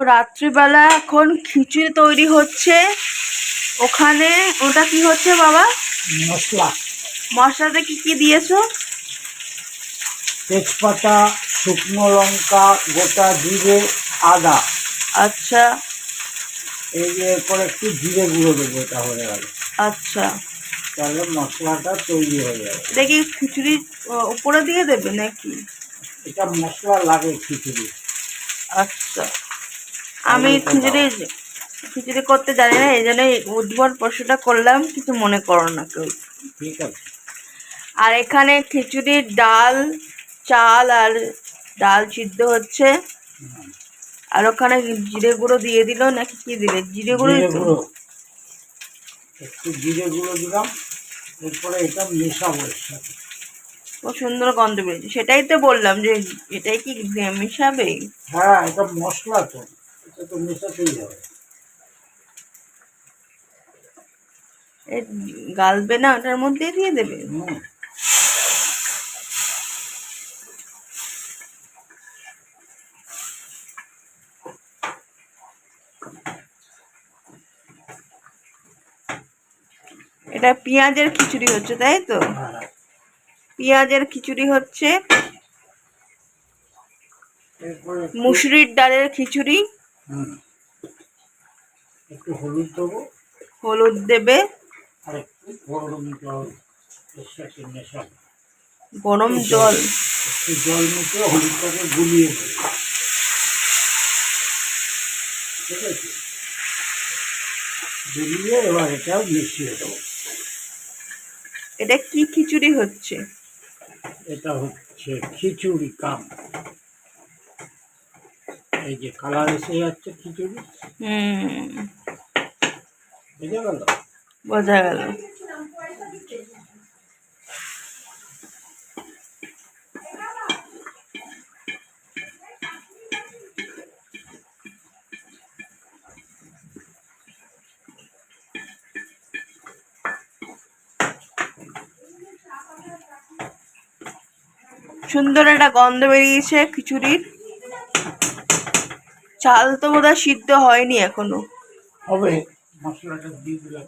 রাত্রিবেলা এখন খিচুড়ি তৈরি হচ্ছে। ওখানে ওটা কি হচ্ছে বাবা? মশলা। মশলাতে কি কি দিয়েছ? তেজপাতা শুকনো লঙ্কা গোটা জিরে আদা। আচ্ছা। এই যে এরপর একটু জিরে গুঁড়ো দেবো এটা হয়ে গেল আচ্ছা। তাহলে মশলাটা তৈরি হয়ে যাবে। কি খিচুড়ির উপরে দিয়ে দেবে নাকি? এটা মশলা লাগে খিচুড়ি। আচ্ছা। আমি খিচুড়ি খিচুড়ি করতে জানি না এই জন্য এই উদ্ভট প্রশ্নটা করলাম কিছু মনে করো না কেউ। আর এখানে খিচুড়ির ডাল চাল আর ডাল সিদ্ধ হচ্ছে। আর ওখানে জিরে গুঁড়ো দিয়ে দিল নাকি কি দিলে? জিরে গুঁড়ো একটু। জিরে গুঁড়ো দিলাম এরপরে এটা মেশাবো সাথে। খুব সুন্দর গন্ধ বেরিয়েছে সেটাই তো বললাম যে এটাই কি মিশাবে? হ্যাঁ এটা মশলা তো। এটা তো মেশাতেই হবে। এ গালবে না ওটার মধ্যে দিয়ে দেবে। এটা পেঁয়াজের খিচুড়ি হচ্ছে তাই তো? হ্যাঁ। পেঁয়াজের খিচুড়ি হচ্ছে মুসুরির ডালের খিচুড়ি। একটু হলুদ দেবো। হলুদ দেবে। আর একটু গরম জল এর সাথে মেশাবো। গরম জল। একটু জল হলুদটাকে গুলিয়ে দেবো। ঠিক আছে? গুলিয়ে এবার এটা মিশিয়ে দেবো। এটা কি খিচুড়ি হচ্ছে? এটা হচ্ছে খিচুড়ি কাম। এই যে কালার এসে যাচ্ছে খিচুড়ি। বুঝে গেল? বোঝা গেল। সুন্দর একটা গন্ধ বেরিয়েছে খিচুড়ির। চাল তো বোধহয় সিদ্ধ হয়নি এখনও। হবে মশলাটা দিয়ে দিলাম।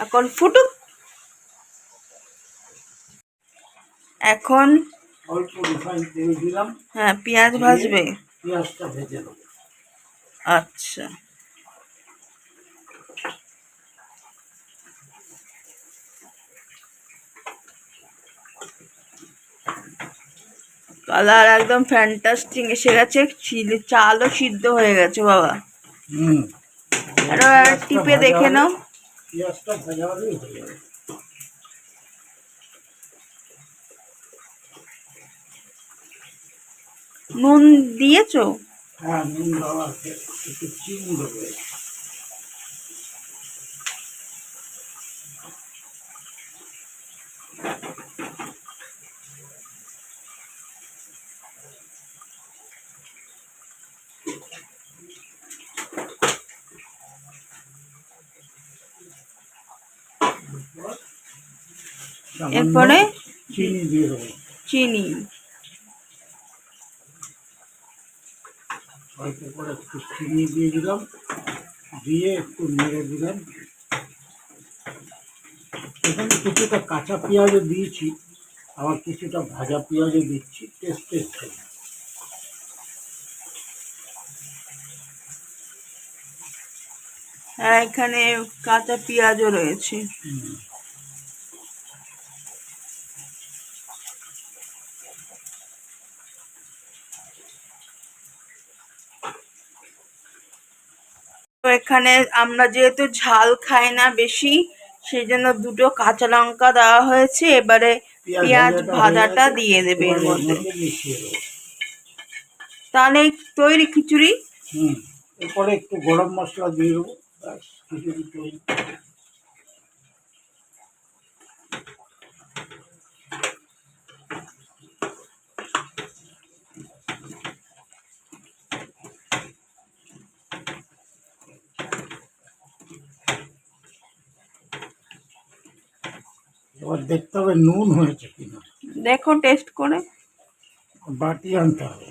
এখন ফুটুক। এখন অল্প রিফাইন তেল দিলাম। হ্যাঁ পেঁয়াজ ভাজবে। পেঁয়াজটা ভেজে আচ্ছা। কালার একদম ফ্যান্টাস্টিং এসে গেছে চিলি চালও সিদ্ধ হয়ে গেছে বাবা। টিপে দেখে নাও। নুন দিয়েছ? হ্যাঁ নুন দেওয়া আছে একটু চিনি দেবো। এরপরে চিনি দিয়ে দেবো চিনি। অল্প করে একটু চিনি দিয়ে দিলাম দিয়ে একটু নেড়ে দিলাম। এখানে কিছুটা কাঁচা পেঁয়াজও দিয়েছি আবার কিছুটা ভাজা পেঁয়াজও দিচ্ছি টেস্ট টেস্ট হবে হ্যাঁ এখানে কাঁচা পেঁয়াজও রয়েছে। তো এখানে আমরা যেহেতু ঝাল খাই না বেশি সেই জন্য দুটো কাঁচা লঙ্কা দেওয়া হয়েছে। এবারে পেঁয়াজ ভাজাটা দিয়ে দেবে এর মধ্যে। তাহলে তৈরি খিচুড়ি? হুম এরপরে একটু গরম মশলা দিয়ে দেবো খিচুড়ি তৈরি। এবার দেখতে হবে নুন হয়েছে কিনা। দেখো টেস্ট করে। বাটি আনতে হবে।